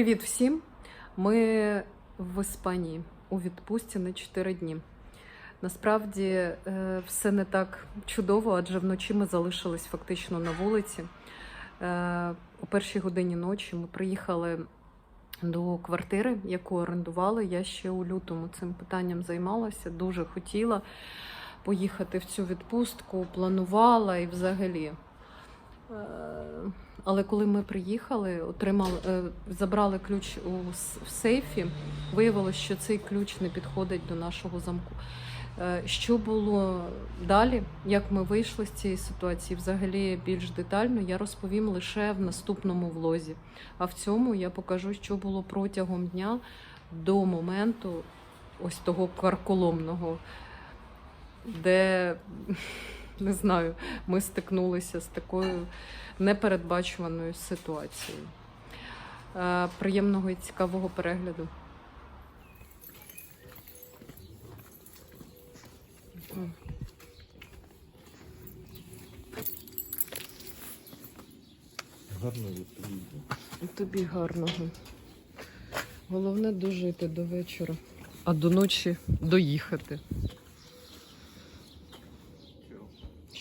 Привіт всім! Ми в Іспанії у відпустці на 4 дні. Насправді е, все не так чудово, адже вночі ми залишились фактично на вулиці. Е, О першій годині ночі ми приїхали до квартири, яку орендували. Я ще у лютому цим питанням займалася, дуже хотіла поїхати в цю відпустку, планувала і взагалі. Е, Але коли ми приїхали, отримали, е, забрали ключ у в сейфі, виявилося, що цей ключ не підходить до нашого замку. Е, Що було далі, як ми вийшли з цієї ситуації, взагалі більш детально, я розповім лише в наступному влозі. А в цьому я покажу, що було протягом дня до моменту ось того карколомного, де не знаю, ми стикнулися з такою непередбачуваною ситуацією. Е, Приємного і цікавого перегляду. Мгм. Гарно відповідно. І тобі гарного. Головне дожити до вечора, а до ночі доїхати.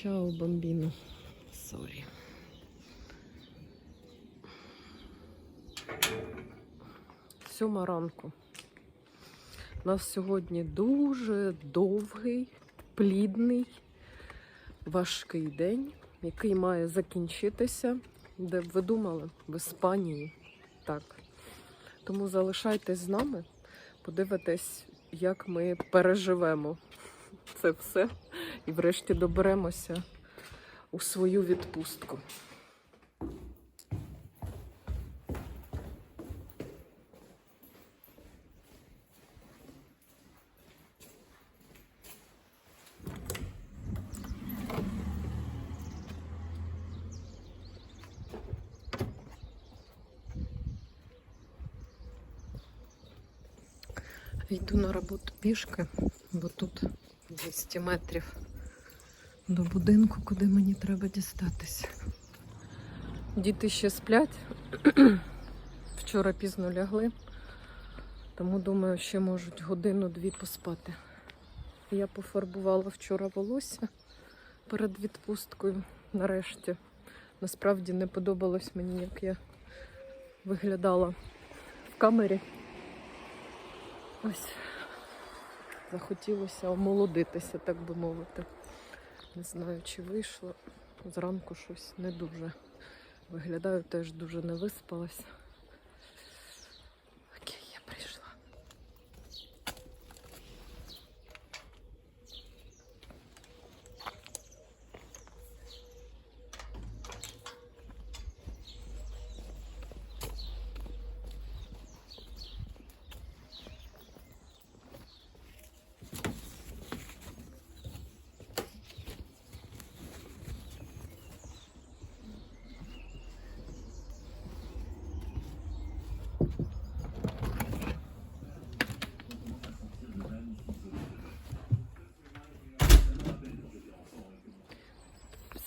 Чао, бомбіно. Сорі. Сьома ранку. У нас сьогодні дуже довгий, плідний, важкий день, який має закінчитися. Де б ви думали? В Іспанії. Так. Тому залишайтесь з нами, подивитесь, як ми переживемо це все і врешті доберемося у свою відпустку. Йду на роботу пішки, бо тут 200 метрів до будинку, куди мені треба дістатися. Діти ще сплять. Вчора пізно лягли, тому думаю, ще можуть годину-дві поспати. Я пофарбувала вчора волосся перед відпусткою. Нарешті. Насправді не подобалось мені, як я виглядала в камері. Ось захотілося омолодитися, так би мовити. Не знаю, чи вийшло. Зранку щось не дуже. Виглядаю теж дуже не виспалася. Окей, я прийшла.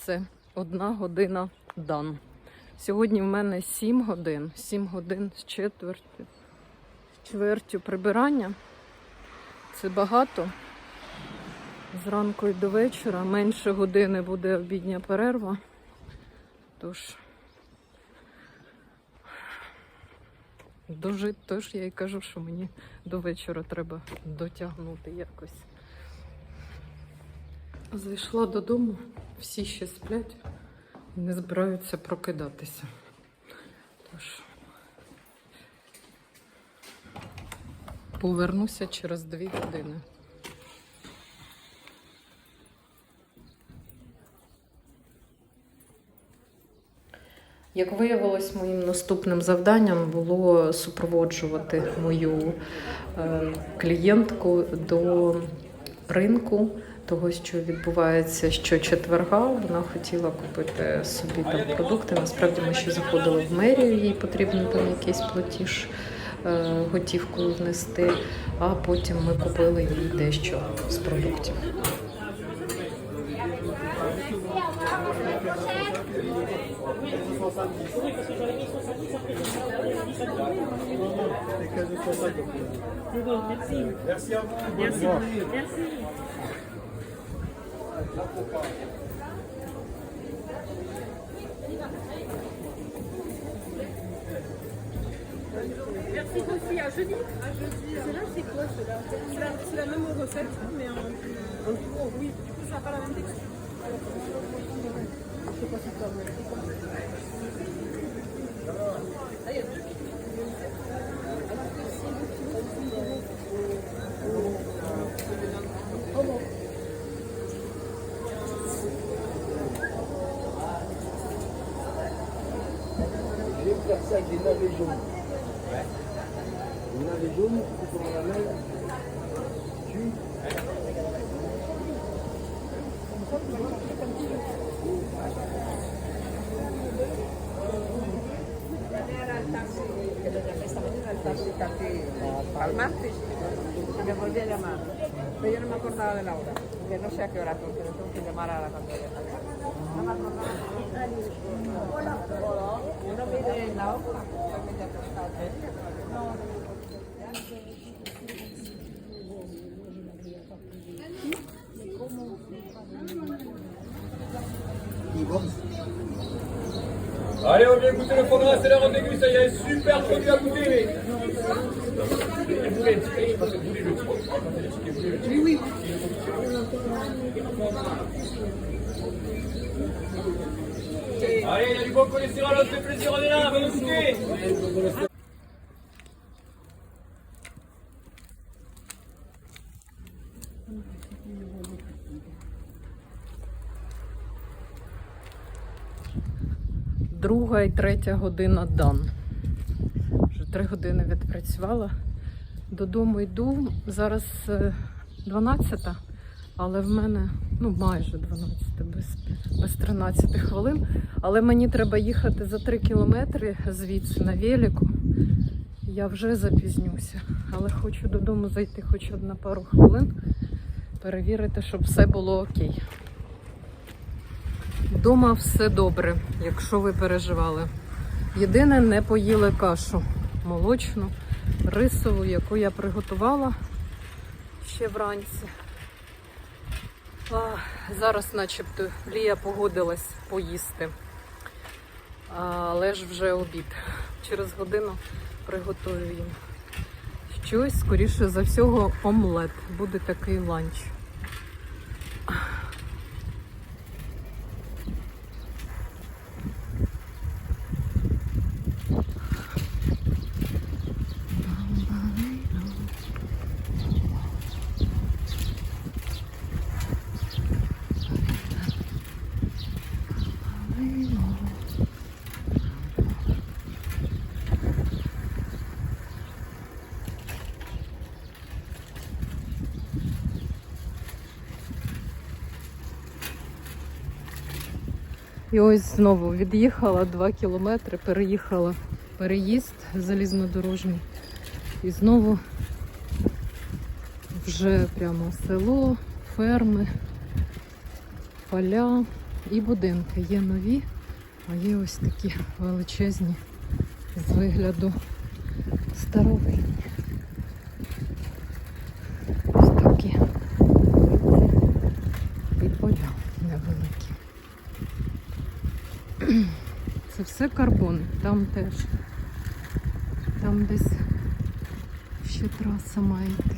Все, одна година дан. Сьогодні в мене 7 годин, 7 годин з четвертю, чвертю прибирання. Це багато. Зранку і до вечора. Менше години буде обідня перерва. Тож дожити, тож я й кажу, що мені до вечора треба дотягнути якось. Зайшла додому, всі ще сплять не збираються прокидатися. Тож повернуся через дві години. Як виявилось, моїм наступним завданням було супроводжувати мою е, клієнтку до ринку того, що відбувається щочетверга. Вона хотіла купити собі там продукти. Насправді ми ще заходили в мерію, їй потрібно там якийсь платіж е, готівкою внести, а потім ми купили їй дещо з продуктів. Merci. Merci. Merci. Merci Sophie, à jeudi. À jeudi. Celle-là, c'est quoi celle-là C'est la, même recette, mais en, en gros. Oui, du coup, ça n'a pas la même texture. Faire ça avec des navets jaunes. Des navets jaunes, tu prendre la main. Tu. para el martes y me volví a llamar. Pero yo no me acordaba de la hora, que no sé a qué hora, porque le tengo que llamar a la cantidad. No me Allez, on vient goûter le foie gras, c'est l'heure de déguster, y a super produit à goûter. Oui, oui. Allez, il y a du bon cholestérol, on se fait plaisir, on est là, venez goûter. Друга і третя година дан. Вже три години відпрацювала. Додому йду. Зараз 12, але в мене ну майже 12, без, без 13 хвилин. Але мені треба їхати за 3 кілометри звідси на велику. Я вже запізнюся, але хочу додому зайти хоч на пару хвилин, перевірити, щоб все було окей. Вдома все добре, якщо ви переживали. Єдине, не поїли кашу молочну, рисову, яку я приготувала ще вранці. А, зараз, начебто, Лія погодилась поїсти. Але ж вже обід. Через годину приготую їм щось, скоріше за всього, омлет. Буде такий ланч. І ось знову від'їхала 2 кілометри, переїхала переїзд залізнодорожній. І знову вже прямо село, ферми, поля і будинки. Є нові, а є ось такі величезні з вигляду старовинні. Ось такі вулиці і поля невеликі. Це карбон, там теж. Там десь ще траса має йти.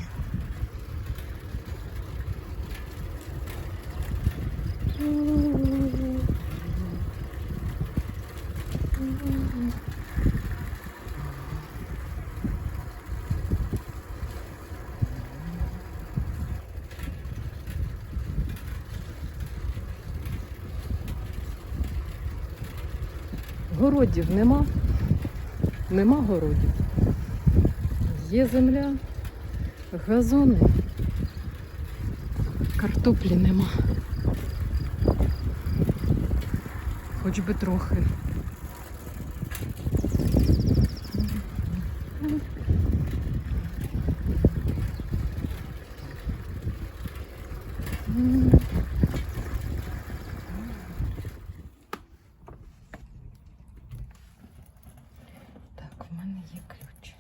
Городів нема. Нема городів. Є земля, газони, картоплі нема. Хоч би трохи. Так, в мене є ключ.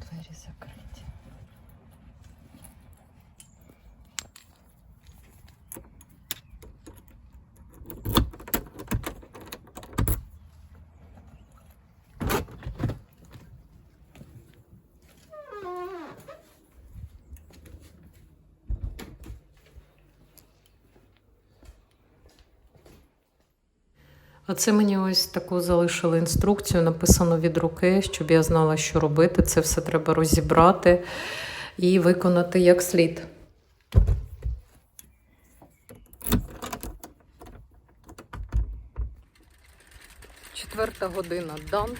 Двері закриті. А це мені ось таку залишили інструкцію, написано від руки, щоб я знала, що робити. Це все треба розібрати і виконати як слід. Четверта година дан.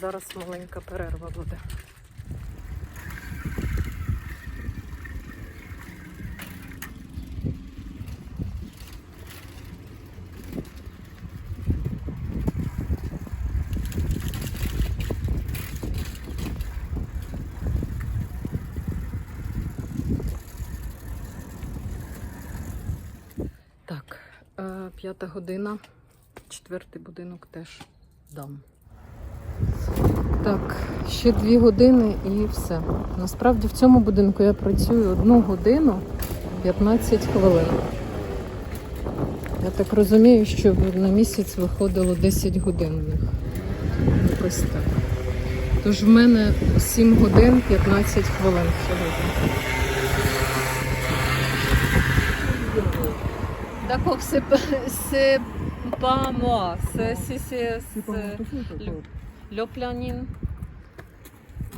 Зараз маленька перерва буде. Так, е, п'ята година, четвертий будинок теж дам. Так, ще дві години і все. Насправді в цьому будинку я працюю одну годину 15 хвилин. Я так розумію, що на місяць виходило 10 годин в них. Ось так. Тож в мене 7 годин 15 хвилин сьогодні. D'accord, c'est pas, c'est pas moi. C'est, c'est, c'est, c'est le, le planning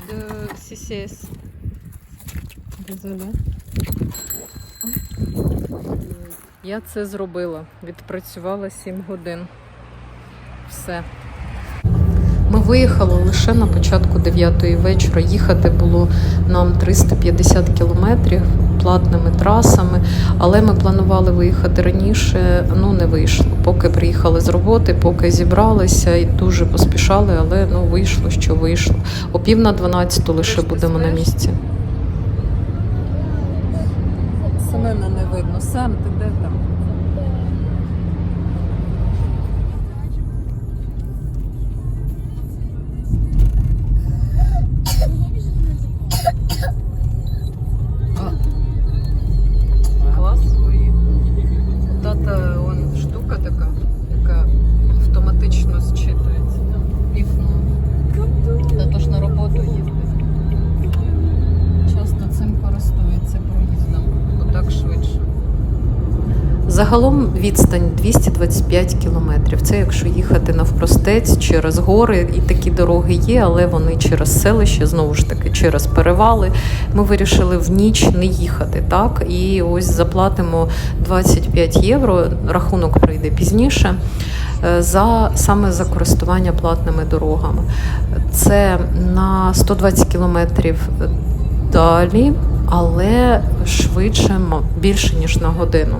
de CCS. Désolé. Я це зробила. Відпрацювала 7 годин. Все. Ми виїхали лише на початку 9 вечора. Їхати було нам 350 кілометрів платними трасами, але ми планували виїхати раніше. Ну не вийшло. Поки приїхали з роботи, поки зібралися і дуже поспішали, але ну вийшло, що вийшло. О пів на 12 лише будемо на місці. Семена не видно. Сам ти де там? Загалом відстань 225 кілометрів. Це якщо їхати навпростець через гори, і такі дороги є, але вони через селище, знову ж таки, через перевали. Ми вирішили в ніч не їхати. Так, і ось заплатимо 25 євро. Рахунок прийде пізніше. е, За саме за користування платними дорогами. Це на 120 кілометрів далі, але швидше більше ніж на годину.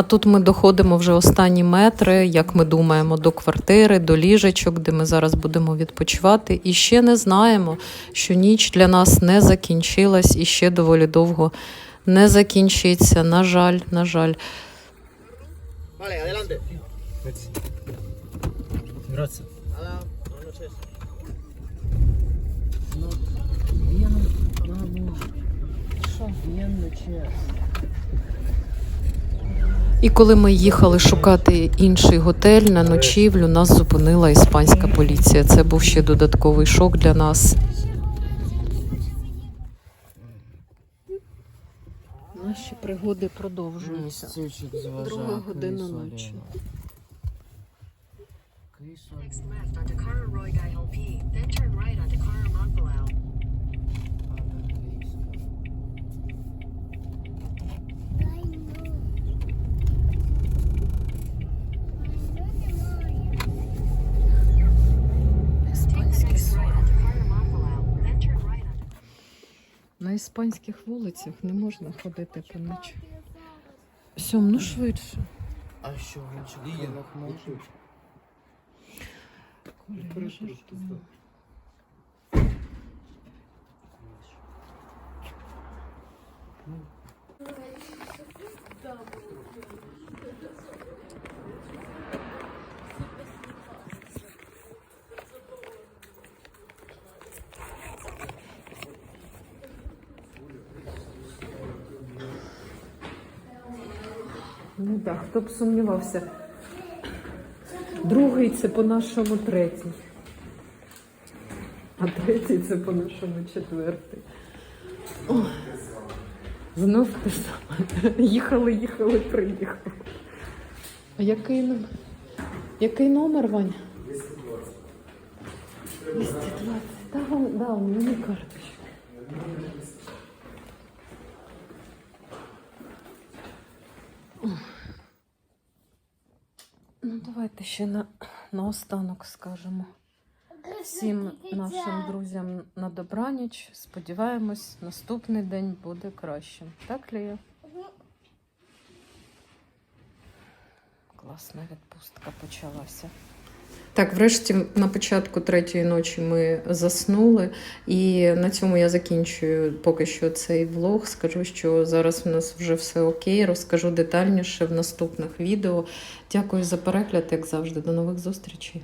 А тут ми доходимо вже останні метри, як ми думаємо, до квартири, до ліжечок, де ми зараз будемо відпочивати. І ще не знаємо, що ніч для нас не закінчилась і ще доволі довго не закінчиться. На жаль, на жаль. Vale, adelante. Grazie. Nada, no, no. No, bien, no, no. Bien noches. І коли ми їхали шукати інший готель на ночівлю, нас зупинила іспанська поліція. Це був ще додатковий шок для нас. Наші пригоди продовжуються. Друга година ночі. Next left onto Cara Roy Guy P, then turn right onto Cara Monpalau. Take the next right onto Cara Monpalau, then turn На іспанських вулицях не можна ходити по ночі. Сьом, ну швидше. А що, в інших можна? Коля, Ну так, хто б сумнівався. Другий це по-нашому третій. А третій це по-нашому четвертий. О, знов те саме. Їхали, їхали, приїхали. А який номер? Який номер, Ваня? 220. 220. Та, да, у мене карточка. Ну, давайте ще на, останок скажемо. Всім нашим друзям на добраніч. Сподіваємось, наступний день буде кращим. Так, Лія? Класна відпустка почалася. Так, врешті, на початку третьої ночі ми заснули, і на цьому я закінчую поки що цей влог. Скажу, що зараз у нас вже все окей. Розкажу детальніше в наступних відео. Дякую за перегляд, як завжди. До нових зустрічей.